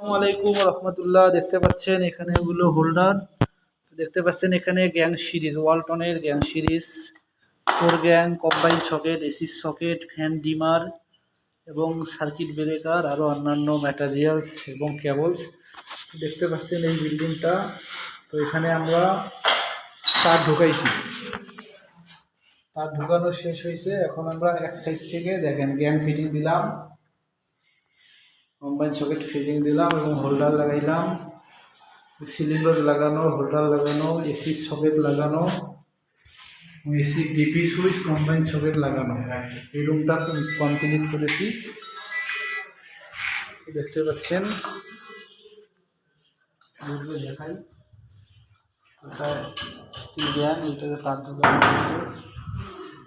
আসসালামু আলাইকুম রহমতুল্লাহ দেখতে পাচ্ছেন এখানে ওগুলো হোল্ডার দেখতে পাচ্ছেন এখানে gang series, ওয়ালটনের gang series, four gang, combine socket, AC socket, fan dimmer এবং সার্কিট ব্রেকার আরও অন্যান্য ম্যাটেরিয়ালস এবং কেবলস দেখতে পাচ্ছেন এই বিল্ডিংটা। তো এখানে আমরা তার ঢুকাইছি। তার ঢুকানো শেষ হয়েছে। এখন আমরা এক সাইড থেকে দেখেন, গ্যাং ফিটিং দিলাম। কম্বাইন সকেট ফিটিং দিলাম এবং হোল্ডার লাগাইলাম। সিলিন্ডার লাগানো হোল্ডার লাগানো এসি সকেট লাগানো AC DP switch combine socket লাগানো। এই রুমটা কমপ্লিট করেছি। দেখতে পাচ্ছেন? দেখাই। এটা তার ঢুকানো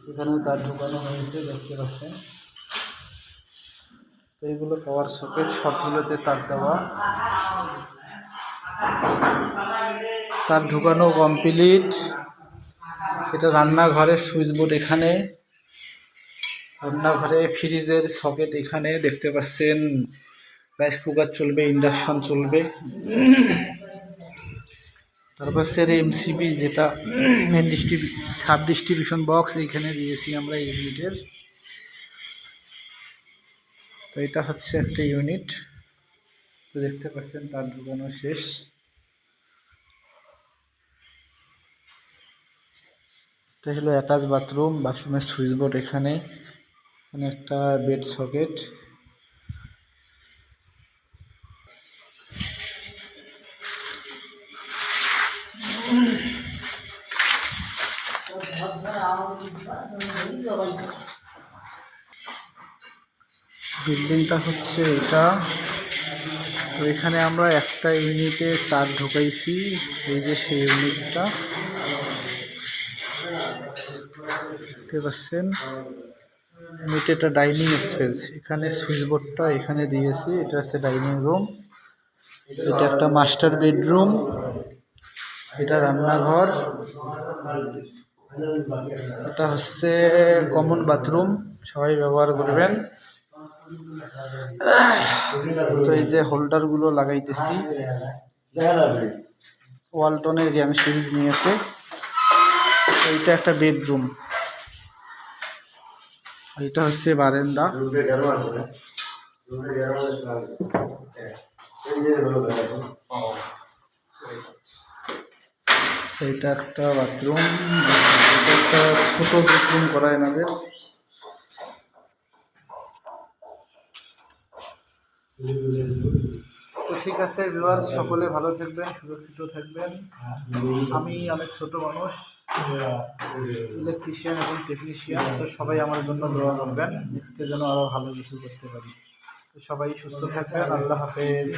এখানে তার ঢুকানো হয়েছে, দেখতে পাচ্ছেন? তো এগুলো পাওয়ার সকেট সবগুলোতে তার দেওয়া। তার ঢুকানো কমপ্লিট। এটা রান্নাঘরের সুইচ বোর্ড এখানে। রান্নাঘরে ফ্রিজের সকেট এখানে দেখতে পাচ্ছেন। রাইস কুকার চলবে, ইন্ডাকশন চলবে। তারপর স্যার এমসিবি যেটা main distribution sub distribution box এইখানে দিয়েছি আমরা ইউনিটের তো এটা হচ্ছে একটা ইউনিট তো দেখতে পাচ্ছেন তার ঢুকানো শেষ। এটা হলো অ্যাটাচ বাথরুম বাথরুমের সুইচ বোর্ড এখানে। এখানে একটা বেড সকেট বিল্ডিংটা হচ্ছে এটা। তো এখানে আমরা একটা ইউনিটে তার ঢুকাইছি, এই যে সেই ইউনিটটা। দেখতে পাচ্ছেন? ইউনিটে একটা ডাইনিং স্পেস, এখানে সুইচ বোর্ডটা এখানে দিয়েছি, এটা হচ্ছে ডাইনিং রুম। এটা একটা মাস্টার বেডরুম, এটা রান্নাঘর, এটা হচ্ছে কমন বাথরুম, সবাই ব্যবহার করবেন। তো এই যে হোল্ডারগুলো লাগাইতেছি। ওয়ালটনের গ্যাং সিরিজ নিয়েছে, এইটা একটা বেডরুম। এটা হচ্ছে বারেন্দা। এইটা একটা বাথরুম। একটা ছোট বেডরুম করা এনাদের তো ঠিক আছে ভিউয়ার্স সকলে ভালো থাকবেন, সুরক্ষিত থাকবেন। আমি অনেক ছোট মানুষ ইলেকট্রিশিয়ান এবং টেকনিশিয়ান তো সবাই আমার জন্য দোয়া করবেন নেক্সটে যেন আরও ভালো কিছু করতে পারি। তো সবাই সুস্থ থাকবেন, আল্লাহ হাফেজ।